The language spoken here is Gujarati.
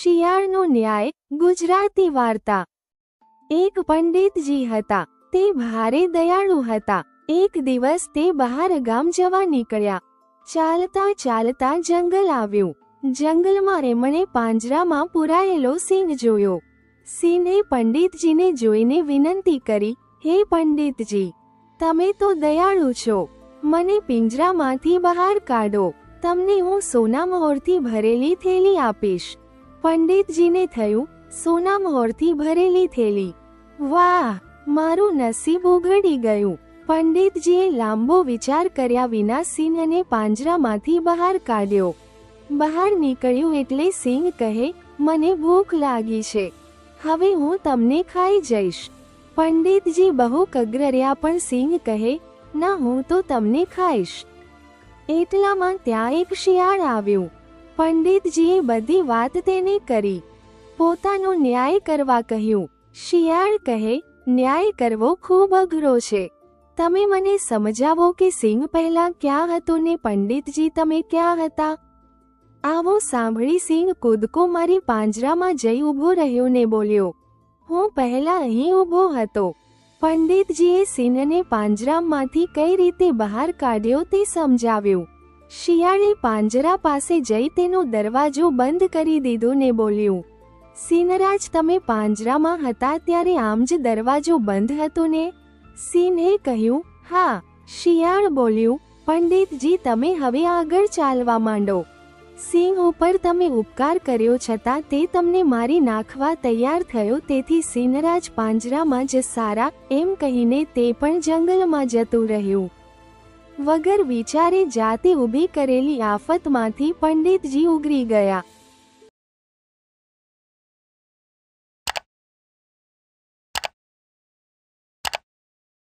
શિયાળનો ન્યાય, ગુજરાતી વાર્તા. એક પંડિતજી હતા. તે ભારે દયાળુ હતા. એક દિવસ તે બહાર ગામ જવા નીકળ્યા. ચાલતા ચાલતા જંગલ આવ્યું. જંગલમાં એમણે પાંજરામાં પુરાયેલો સિંહ જોયો. સિંહે પંડિતજીને જોઈને વિનંતી કરી, હે પંડિતજી, તમે તો દયાળુ છો. મને પિંજરામાંથી બહાર કાઢો. તમને હું સોના મહોરથી ભરેલી થેલી આપીશ. પંડિતજીને થયું સોના મોહરથી ભરેલી થેલી. વાહ, મારું નસીબ ઉઘડી ગયું. પંડિતજીએ લાંબો વિચાર કર્યા વિના સિંહને પાંજરામાંથી બહાર કાઢ્યો. બહાર નીકળ્યું એટલે સિંહ કહે, મને ભૂખ લાગી છે. હવે હું તમને ખાઈ જઈશ. પંડિતજી બહુ કગરર્યા પણ સિંહ કહે, ના, હું તો તમને ખાઈશ. એટલામાં ત્યાં એક શિયાળ આવ્યું. પંડિતજીએ બધી વાત તેને કરી. પોતાનો ન્યાય કરવા કહ્યું, શિયાળ કહે, ન્યાય કરવો ખૂબ અઘરો છે. તમે મને સમજાવો કે સિંહ પહેલા ક્યાં હતો ને પંડિતજી તમે ક્યાં હતા? આવો સાંભળી સિંહ કૂદકો મારી પાંજરામાં જઈ ઊભો રહ્યો ને બોલ્યો, હું પહેલા અહીં ઊભો હતો. પંડિતજીએ સિંહને પાંજરામાંથી કઈ રીતે બહાર કાઢ્યો તે સમજાવ્યું. શિયાળે પાંજરા પાસે જઈ તેનો દરવાજો બંધ કરી દીધો ને બોલ્યું સિંહરાજ તમે પાંજરામાં હતા ત્યારે આમ જ દરવાજો બંધ હતો ને? સિંહે કહ્યું, હા. શિયાળ બોલ્યું, પંડિતજી, તમે હવે આગળ ચાલવા માંડો. સિંહ ઉપર તમે ઉપકાર કર્યો છતાં તે તમને મારી નાખવા તૈયાર થયો, તેથી સિંહરાજ પાંજરામાં જ સારા, એમ કહીને તે પણ જંગલમાં જતું રહ્યું. વગર વિચારે જાતે ઊભી કરેલી આફતમાંથી પંડિતજી ઉગરી ગયા.